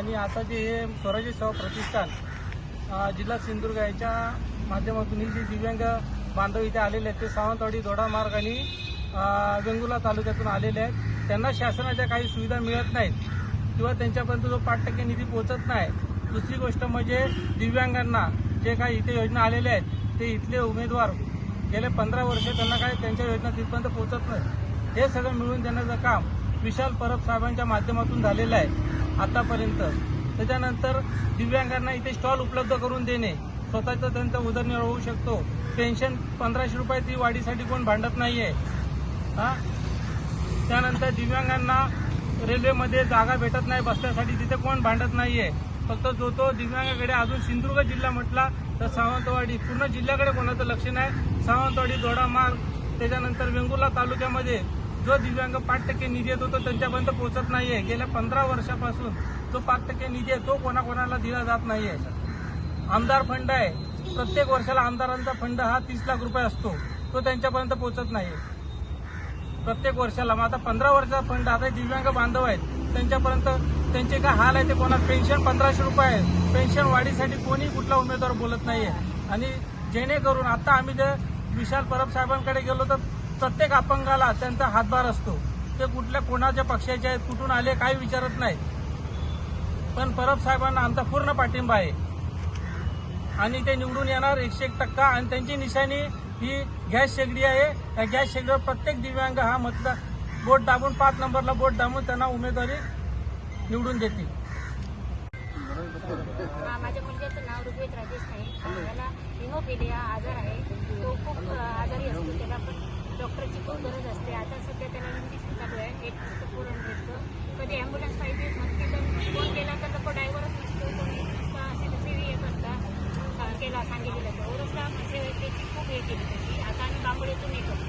आणि आता जे हे स्वराज्य सेवा प्रतिष्ठान जिल्हा सिंधुदुर्ग याच्या माध्यमातून जे दिव्यांग बांधव इथे आलेले आहेत ते सावंतवाडी दोडामार्ग आणि वेंगुर्ला तालुक्यातून आलेले आहेत. त्यांना शासनाच्या काही सुविधा मिळत नाहीत किंवा त्यांच्यापर्यंत जो पाच टक्के निधी पोहोचत नाही. दुसरी गोष्ट म्हणजे दिव्यांगांना जे काही इथे योजना आलेल्या आहेत ते इथले उमेदवार गेले पंधरा वर्ष त्यांना काय त्यांच्या योजना तिथपर्यंत पोहोचत नाही हे सगळं मिळून देण्याचं काम विशाल परब साहेबांच्या माध्यमातून झालेलं आहे. आतापर्यंत. त्याच्यानंतर दिव्यांगांना इथे स्टॉल उपलब्ध करून देणे. स्वतःचा त्यांचा उदरनिर्वाह होऊ शकतो. पेन्शन पंधराशे रुपये ती वाढीसाठी कोण भांडत नाहीये. हा? त्यानंतर दिव्यांगांना रेल्वेमध्ये जागा भेटत नाही बसण्यासाठी तिथे कोण भांडत नाहीये. फक्त जो तो दिव्यांगाकडे अजून सिंधुदुर्ग जिल्हा म्हटला तर सावंतवाडी. पूर्ण जिल्ह्याकडे कोणाचं लक्ष नाही? सावंतवाडी दोडामार्ग त्याच्यानंतर वेंगुर्ला तालुक्यामध्ये. जो दिव्यांग पाच टक्के निधी येतो तो त्यांच्यापर्यंत पोहोचत नाहीये. गेल्या पंधरा वर्षापासून जो पाच टक्के निधी आहे तो कोणाकोणाला दिला जात नाहीये. आमदार फंड आहे. प्रत्येक वर्षाला आमदारांचा फंड हा तीस लाख रुपये असतो. तो त्यांच्यापर्यंत पोहोचत नाही प्रत्येक वर्षाला. मग आता पंधरा वर्षाचा फंड आता दिव्यांग बांधव आहेत त्यांच्यापर्यंत त्यांचे काय हाल आहे ते कोणा पेन्शन पंधराशे रुपये आहे. पेन्शन वाढीसाठी कोणी कुठला उमेदवार बोलत नाहीये. आणि जेणेकरून आता आम्ही जर विशाल परब साहेबांकडे गेलो तर प्रत्येक अपंगाला त्यांचा हातभार असतो. ते कुठल्या कोणाच्या पक्षाचे आहेत कुठून आले काही विचारत नाही. पण परब साहेबांना आमचा पूर्ण पाठिंबा आहे. आणि ते निवडून येणार एकशे एक टक्का. आणि त्यांची निशाणी ही गॅस शेगडी आहे. या गॅस शेगडीवर प्रत्येक दिव्यांग हा मतदार बोट दाबून पाच नंबरला बोट दाबून त्यांना उमेदवारी निवडून देतील. माझ्या मुलग्याचं नाव ऋग्वेद राजेश आहे. त्याला हिमोफिलिया आजार आहे. तो खूप आजारी असतो. त्याला पण डॉक्टरची खूप गरज असते. आता सध्या त्याला नक्कीच चालू आहे एक पूर्ण भेटतं कधी ॲम्ब्युलन्स पाहिजे म्हणते तर फोन केला तर नको ड्रायव्हरच नसतो कोणी नुसता असे तसे हे असता केला सांगितलेलं तर. ओरसला म्हणजे त्याची खूप हे केली त्याची आता आम्ही बांबोळीतून करतो